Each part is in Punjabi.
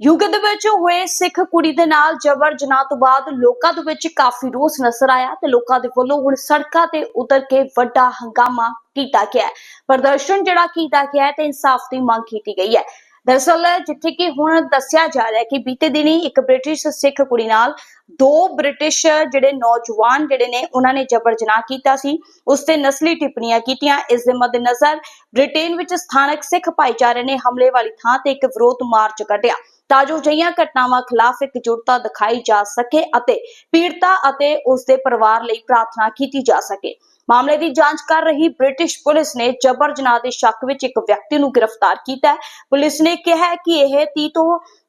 ਯੂਕੇ ਦੇ ਵਿੱਚ ਹੋਏ ਸਿੱਖ ਕੁੜੀ ਦੇ ਨਾਲ ਜਬਰ ਜਨਾਹ ਤੋਂ ਬਾਅਦ ਲੋਕਾਂ ਦੇ ਵਿੱਚ ਕਾਫੀ ਰੋਸ ਨਜ਼ਰ ਆਇਆ ਤੇ ਲੋਕਾਂ ਦੇ ਵੱਲੋਂ ਹੁਣ ਸੜਕਾਂ ਤੇ ਉਤਰ ਕੇ ਵੱਡਾ ਹੰਗਾਮਾ ਕੀਤਾ ਗਿਆ ਪ੍ਰਦਰਸ਼ਨ ਜਿਹੜਾ ਕੀਤਾ ਗਿਆ ਤੇ ਇਨਸਾਫ ਦੀ ਮੰਗ ਕੀਤੀ ਗਈ ਹੈ। ਦਰਅਸਲ ਜਿੱਥੇ ਕਿ ਹੁਣ ਦੱਸਿਆ ਜਾ ਰਿਹਾ ਹੈ ਕਿ ਬੀਤੇ ਦਿਨੀ ਇੱਕ ਬ੍ਰਿਟਿਸ਼ ਸਿੱਖ ਕੁੜੀ ਨਾਲ ਦੋ ਬ੍ਰਿਟਿਸ਼ ਜਿਹੜੇ ਨੌਜਵਾਨ ਜਿਹੜੇ ਨੇ, ਉਹਨਾਂ ਨੇ ਜਬਰ ਜਨਾਹ ਕੀਤਾ ਸੀ। ਉਸ ਤੇ ਨਸਲੀ ਟਿੱਪਣੀਆਂ ਕੀਤੀਆਂ। ਇਸ ਦੇ ਮੱਦੇਨਜ਼ਰ ਬ੍ਰਿਟੇਨ ਵਿੱਚ ਸਥਾਨਕ ਸਿੱਖ ਭਾਈਚਾਰੇ ਨੇ ਹਮਲੇ ਵਾਲੀ ਥਾਂ ਤੇ ਇੱਕ ਵਿਰੋਧ ਮਾਰਚ ਕੱਢਿਆ। ਤਾਂ ਜੋ ਅਜਿਹੀਆਂ ਘਟਨਾਵਾਂ ਖਿਲਾਫ ਇਕਜੁੱਟਤਾ ਦਿਖਾਈ ਜਾ ਸਕੇ ਅਤੇ ਪੀੜਤਾ ਅਤੇ ਉਸ ਦੇ ਪਰਿਵਾਰ ਲਈ ਪ੍ਰਾਰਥਨਾ ਕੀਤੀ ਜਾ ਸਕੇ। ਮਾਮਲੇ ਦੀ ਜਾਂਚ ਕਰ ਰਹੀ ਬ੍ਰਿਟਿਸ਼ ਪੁਲਿਸ ਨੇ ਜਬਰ ਜਨਾਹ ਦੇ ਸ਼ੱਕ ਵਿੱਚ ਇੱਕ ਵਿਅਕਤੀ ਨੂੰ ਗ੍ਰਿਫਤਾਰ ਕੀਤਾ ਹੈ। ਪੁਲਿਸ ਨੇ ਕਿਹਾ ਕਿ ਇਹ 30 ਤੋਂ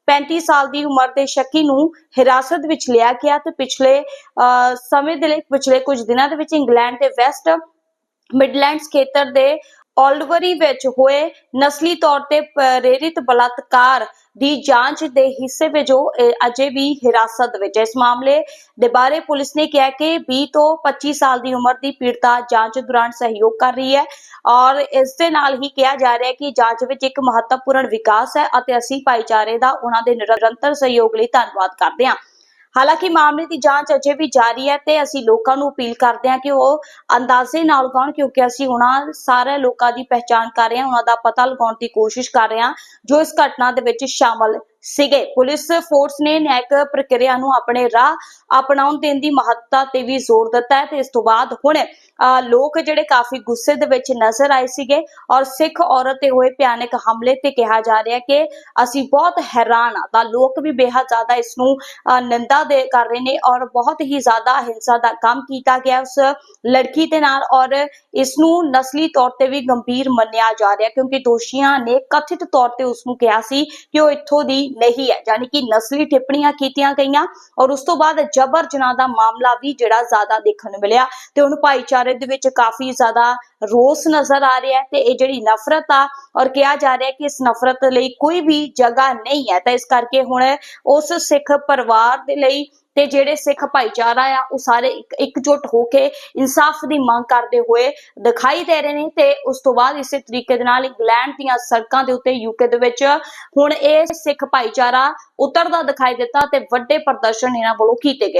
35 ਸਾਲ ਦੀ ਉਮਰ ਦੇ ਸ਼ੱਕੀ ਨੂੰ ਹਿਰਾਸਤ ਵਿੱਚ ਲਿਆ ਗਿਆ ਤੇ ਪਿਛਲੇ ਅਹ, ਸਮੇਂ ਦੇ ਲਈ ਪਿਛਲੇ ਕੁਝ ਦਿਨਾਂ ਦੇ ਵਿੱਚ ਇੰਗਲੈਂਡ ਦੇ ਵੈਸਟ ਮਿਡਲੈਂਡਸ ਖੇਤਰ ਦੇ ਆਲਡਵਰੀ ਵਿੱਚ ਹੋਏ ਨਸਲੀ ਤੌਰ ਤੇ ਪ੍ਰੇਰਿਤ ਬਲਾਤਕਾਰ ਦੀ ਜਾਂਚ ਦੇ ਹਿੱਸੇ ਵਜੋਂ ਇਹ ਅਜੇ ਵੀ ਹਿਰਾਸਤ ਵਿੱਚ ਇਸ ਮਾਮਲੇ ਦੇ ਬਾਰੇ ਪੁਲਿਸ ਨੇ ਕਿਹਾ ਕਿ 20 ਤੋਂ 25 ਸਾਲ ਦੀ ਉਮਰ ਦੀ ਪੀੜਤਾ ਜਾਂਚ ਦੌਰਾਨ ਸਹਿਯੋਗ ਕਰ ਰਹੀ ਹੈ ਔਰ ਇਸ ਦੇ ਨਾਲ ਹੀ ਕਿਹਾ ਜਾ ਰਿਹਾ ਹੈ ਕਿ ਜਾਂਚ ਵਿੱਚ ਇੱਕ ਮਹੱਤਵਪੂਰਨ ਵਿਕਾਸ ਹੈ ਅਤੇ ਅਸੀਂ ਭਾਈਚਾਰੇ ਦਾ ਉਹਨਾਂ ਦੇ ਨਿਰੰਤਰ ਸਹਿਯੋਗ ਲਈ ਧੰਨਵਾਦ ਕਰਦੇ ਹਾਂ। ਹਾਲਾਂਕਿ ਮਾਮਲੇ ਦੀ ਜਾਂਚ ਅਜੇ ਵੀ ਜਾਰੀ ਹੈ ਤੇ ਅਸੀਂ ਲੋਕਾਂ ਨੂੰ ਅਪੀਲ ਕਰਦੇ ਹਾਂ ਕਿ ਉਹ ਅੰਦਾਜ਼ੇ ਨਾਲ ਗਾਉਣ ਕਿਉਂਕਿ ਅਸੀਂ ਉਹਨਾਂ ਸਾਰੇ ਲੋਕਾਂ ਦੀ ਪਹਿਚਾਣ ਕਰ ਰਹੇ ਹਾਂ, ਉਹਨਾਂ ਦਾ ਪਤਾ ਲਗਾਉਣ ਦੀ ਕੋਸ਼ਿਸ਼ ਕਰ ਰਹੇ ਹਾਂ, ਜੋ ਇਸ ਘਟਨਾ ਦੇ ਵਿੱਚ ਸ਼ਾਮਲ ਸੀਗੇ। ਪੁਲਿਸ ਫੋਰਸ ਨੇ ਨਿਆਇਕ ਪ੍ਰਕਿਰਿਆ ਨੂੰ ਆਪਣੇ ਰਾਹ ਅਪਣਾਉਣ ਦੇਣ ਦੀ ਮਹੱਤਤਾ ਤੇ ਵੀ ਜ਼ੋਰ ਦਿੱਤਾ ਹੈ ਤੇ ਇਸ ਤੋਂ ਬਾਅਦ ਹੁਣ ਲੋਕ ਜਿਹੜੇ ਕਾਫੀ ਗੁੱਸੇ ਦੇ ਵਿੱਚ ਨਜ਼ਰ ਆਏ ਸੀਗੇ ਔਰ ਸਿੱਖ ਔਰਤ ਤੇ ਹੋਏ ਭਿਆਨਕ ਹਮਲੇ ਤੇ ਕਿਹਾ ਜਾ ਰਿਹਾ ਕਿ ਅਸੀਂ ਬਹੁਤ ਹੈਰਾਨ ਆ ਤਾਂ ਲੋਕ ਵੀ ਬੇਹੱਦ ਜ਼ਿਆਦਾ ਇਸ ਨੂੰ ਨਿੰਦਾ ਦੇ ਕਰ ਰਹੇ ਨੇ ਔਰ ਬਹੁਤ ਹੀ ਜ਼ਿਆਦਾ ਹਿੰਸਾ ਦਾ ਕੰਮ ਕੀਤਾ ਗਿਆ ਉਸ ਲੜਕੀ ਦੇ ਨਾਲ ਔਰ ਇਸ ਨੂੰ ਨਸਲੀ ਤੌਰ ਤੇ ਵੀ ਗੰਭੀਰ ਮੰਨਿਆ ਜਾ ਰਿਹਾ ਕਿਉਂਕਿ ਦੋਸ਼ੀਆਂ ਨੇ ਕਥਿਤ ਤੌਰ ਤੇ ਉਸ ਨੂੰ ਕਿਹਾ ਸੀ ਕਿ ਉਹ ਇੱਥੋਂ ਦੀ ਨਹੀਂ ਹੈ। ਯਾਨੀ ਕਿ ਨਸਲੀ ਟਿੱਪਣੀਆਂ ਕੀਤੀਆਂ ਗਈਆਂ ਔਰ ਉਸ ਤੋਂ ਬਾਅਦ ਜਬਰ ਜਨਾਹ ਦਾ ਮਾਮਲਾ ਵੀ ਜਿਹੜਾ ਜ਼ਿਆਦਾ ਦੇਖਣ ਨੂੰ ਮਿਲਿਆ ਤੇ ਹੁਣ ਭਾਈਚਾਰੇ ਦੇ ਵਿੱਚ ਕਾਫੀ ਜ਼ਿਆਦਾ ਰੋਸ ਨਜ਼ਰ ਆ ਰਿਹਾ ਤੇ ਇਹ ਜਿਹੜੀ ਨਫ਼ਰਤ ਆ ਔਰ ਕਿਹਾ ਜਾ ਰਿਹਾ ਕਿ ਇਸ ਨਫ਼ਰਤ ਲਈ ਕੋਈ ਵੀ ਜਗ੍ਹਾ ਨਹੀਂ ਹੈ। ਤਾਂ ਇਸ ਕਰਕੇ ਹੁਣ ਉਸ ਸਿੱਖ ਪਰਿਵਾਰ ਦੇ ਲਈ ਤੇ ਜਿਹੜੇ ਸਿੱਖ ਭਾਈਚਾਰਾ ਆ, ਉਹ ਸਾਰੇ ਇੱਕ, ਇਕਜੁੱਟ ਹੋ ਕੇ ਇਨਸਾਫ ਦੀ ਮੰਗ ਕਰਦੇ ਹੋਏ ਦਿਖਾਈ ਦੇ ਰਹੇ ਨੇ ਤੇ ਉਸ ਤੋਂ ਬਾਅਦ ਇਸੇ ਤਰੀਕੇ ਦੇ ਨਾਲ ਇੰਗਲੈਂਡ ਦੀਆਂ ਸੜਕਾਂ ਦੇ ਉੱਤੇ ਯੂਕੇ ਦੇ ਵਿੱਚ ਹੁਣ ਇਹ ਸਿੱਖ ਭਾਈਚਾਰਾ ਉਤਰਦਾ ਦਿਖਾਈ ਦਿੱਤਾ ਤੇ ਵੱਡੇ ਪ੍ਰਦਰਸ਼ਨ ਇਹਨਾਂ ਵੱਲੋਂ ਕੀਤੇ ਗਏ।